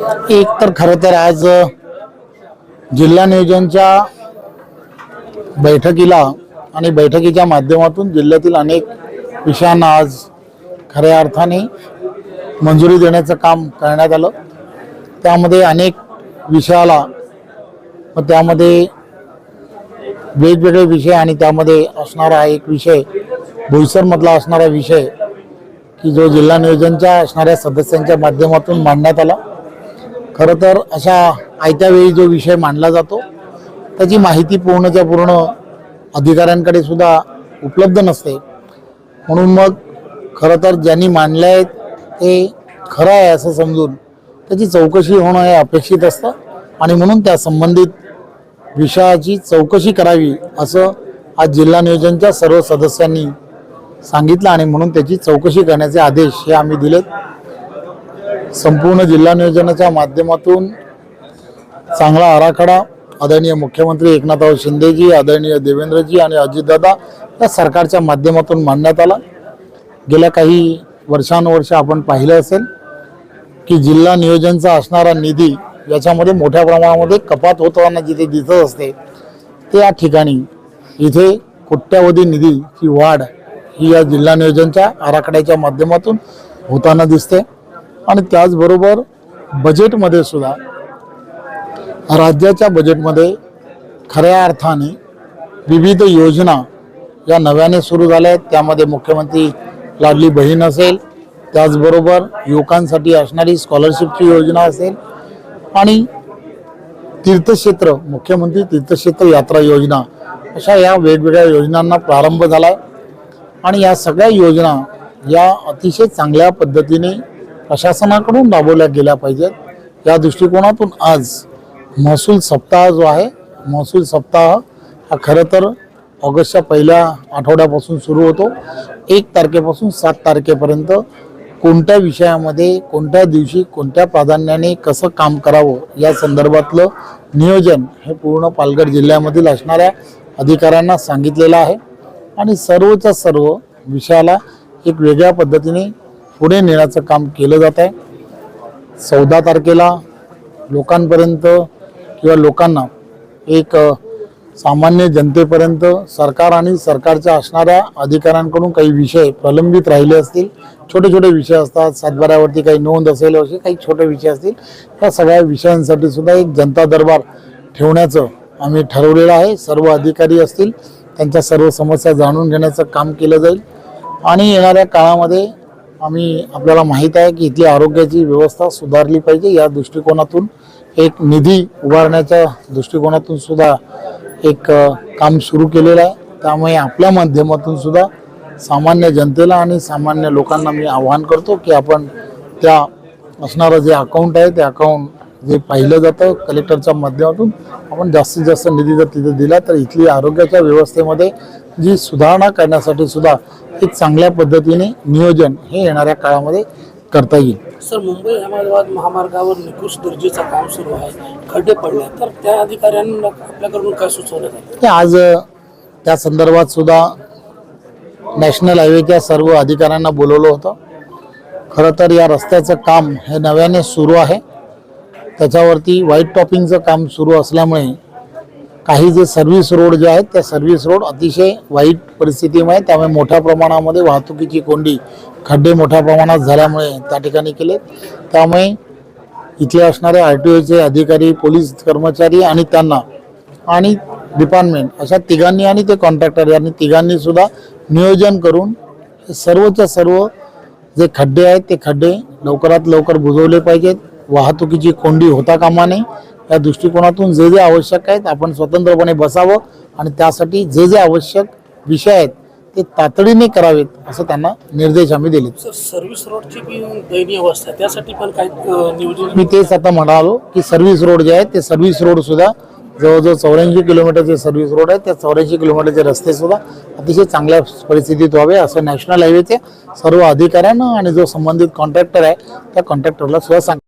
एक तर खरं तर आज जिल्हा नियोजनच्या बैठकीला आणि बैठकीच्या माध्यमातून जिल्ह्यातील अनेक विषयांना आज खऱ्या अर्थाने मंजुरी देण्याचं काम करण्यात आलं. त्यामध्ये अनेक विषयाला व त्यामध्ये वेगवेगळे विषय आणि त्यामध्ये असणारा एक विषय बोईसरमधला असणारा विषय की जो जिल्हा नियोजनच्या असणाऱ्या सदस्यांच्या माध्यमातून मांडण्यात आला. खरं तर अशा आयत्या वेळी जो विषय मांडला जातो त्याची माहिती पूर्णच्या पूर्ण अधिकाऱ्यांकडे सुद्धा उपलब्ध नसते. म्हणून मग खरं तर ज्यांनी मांडलं आहे ते खरं आहे असं समजून त्याची चौकशी होणं हे अपेक्षित असतं आणि म्हणून त्या संबंधित विषयाची चौकशी करावी असं आज जिल्हा नियोजनच्या सर्व सदस्यांनी सांगितलं आणि म्हणून त्याची चौकशी करण्याचे आदेश हे आम्ही दिलेत. संपूर्ण जिल्हा नियोजनाच्या माध्यमातून चांगला आराखडा आदरणीय मुख्यमंत्री एकनाथराव शिंदेजी आदरणीय देवेंद्रजी आणि अजितदादा या सरकारच्या माध्यमातून मांडण्यात आला. गेल्या काही वर्षानुवर्ष आपण पाहिलं असेल की जिल्हा नियोजनचा असणारा निधी याच्यामध्ये मोठ्या प्रमाणामध्ये कपात होताना जिथे दिसत असते ते या ठिकाणी इथे कोट्यावधी निधीची वाढ ही या जिल्हा नियोजनच्या आराखड्याच्या माध्यमातून होताना दिसते. आणि त्याचबरोबर बजेटमध्ये सुद्धा राज्याच्या बजेटमध्ये खऱ्या अर्थाने विविध योजना या नव्याने सुरू झाल्या आहेत. त्यामध्ये मुख्यमंत्री लाडली बहीण असेल त्याचबरोबर युवकांसाठी असणारी स्कॉलरशिपची योजना असेल आणि तीर्थक्षेत्र मुख्यमंत्री तीर्थक्षेत्र यात्रा योजना अशा या वेगवेगळ्या योजनांना प्रारंभ झाला आहे. आणि या सगळ्या योजना या अतिशय चांगल्या पद्धतीने प्रशासनाकडून राबवल्या गेल्या पाहिजेत. या दृष्टिकोनातून आज महसूल सप्ताह जो आहे महसूल सप्ताह हा खरं तर ऑगस्टच्या पहिल्या आठवड्यापासून सुरू होतो. एक तारखेपासून सात तारखेपर्यंत कोणत्या विषयामध्ये कोणत्या दिवशी कोणत्या प्राधान्याने कसं काम करावं या संदर्भातलं नियोजन हे पूर्ण पालघर जिल्ह्यामधील असणाऱ्या अधिकाऱ्यांना सांगितलेलं आहे. आणि सर्वच्या सर्व विषयाला एक वेगळ्या पद्धतीने पुढे नेण्याचं काम केलं जात आहे. चौदा तारखेला लोकांपर्यंत किंवा लोकांना एक सामान्य जनतेपर्यंत सरकार आणि सरकारच्या असणाऱ्या अधिकाऱ्यांकडून काही विषय प्रलंबित राहिले असतील. छोटे छोटे विषय असतात. सातबाऱ्यावरती काही नोंद असेल असे काही छोटे विषय असतील. या सगळ्या विषयांसाठी सुद्धा एक जनता दरबार ठेवण्याचं आम्ही ठरवलेलं आहे. सर्व अधिकारी असतील त्यांच्या सर्व समस्या जाणून घेण्याचं काम केलं जाईल. आणि येणाऱ्या काळामध्ये आम्ही आपल्याला माहीत आहे की इथली आरोग्याची व्यवस्था सुधारली पाहिजे. या दृष्टिकोनातून एक निधी उभारण्याच्या दृष्टिकोनातून सुद्धा एक काम सुरू केलेलं आहे. त्यामुळे आपल्या माध्यमातून सुद्धा सामान्य जनतेला आणि सामान्य लोकांना मी आवाहन करतो की आपण त्या असणारं जे अकाउंट आहे ते अकाउंट जे पाहिलं जातं कलेक्टरच्या माध्यमातून आपण जास्तीत जास्त निधी जर तिथे दिला तर इथली आरोग्याच्या व्यवस्थेमध्ये जी सुधारणा करण्यासाठी सुद्धा एक चांगल्या पद्धतीने नियोजन हे येणाऱ्या काळामध्ये करता येईल. सर मुंबई अहमदाबाद महामार्गावर निकृष्ट दर्जाचं काम सुरू आहे. खड्डे पडले तर त्या अधिकाऱ्यांना आपल्याकडून काय ते आज त्या संदर्भात सुद्धा नॅशनल हायवेच्या सर्व अधिकाऱ्यांना बोलवलं होतं. खरं तर या रस्त्याचं काम हे नव्याने सुरू आहे. त्याच्यावरती व्हाईट टॉपिंगचं काम सुरू असल्यामुळे काही जे सर्व्हिस रोड जे आहेत त्या सर्व्हिस रोड अतिशय वाईट परिस्थितीमुळे त्यामुळे मोठ्या प्रमाणामध्ये वाहतुकीची कोंडी खड्डे मोठ्या प्रमाणात झाल्यामुळे त्या ठिकाणी केले. त्यामुळे इथले असणारे आर टी ओचे अधिकारी पोलीस कर्मचारी आणि त्यांना आणि डिपार्टमेंट अशा तिघांनी आणि ते कॉन्ट्रॅक्टर यांनी तिघांनी सुद्धा नियोजन करून सर्वच्या सर्व जे खड्डे आहेत ते खड्डे लवकरात लवकर बुजवले पाहिजेत. वाहतुकीची कोंडी होता कामा नये. या दृष्टिकोनातून जे जे आवश्यक आहेत आपण स्वतंत्रपणे बसावं आणि त्यासाठी जे जे आवश्यक विषय आहेत ते तातडीने करावेत असं त्यांना निर्देश आम्ही दिले सर सर्व्हिस रोडची दयनीय अवस्था त्यासाठी पण काही नियोजन मी तेच आता म्हणालो की सर्व्हिस रोड जे आहेत ते सर्व्हिस रोड सुद्धा जवळजवळ चौऱ्याऐंशी किलोमीटरचे सर्व्हिस रोड आहेत त्या चौऱ्याऐंशी किलोमीटरचे रस्ते सुद्धा अतिशय चांगल्या परिस्थितीत व्हावे असं नॅशनल हायवेचे सर्व अधिकाऱ्यांना आणि जो संबंधित कॉन्ट्रॅक्टर आहे त्या कॉन्ट्रॅक्टरला सुद्धा सांग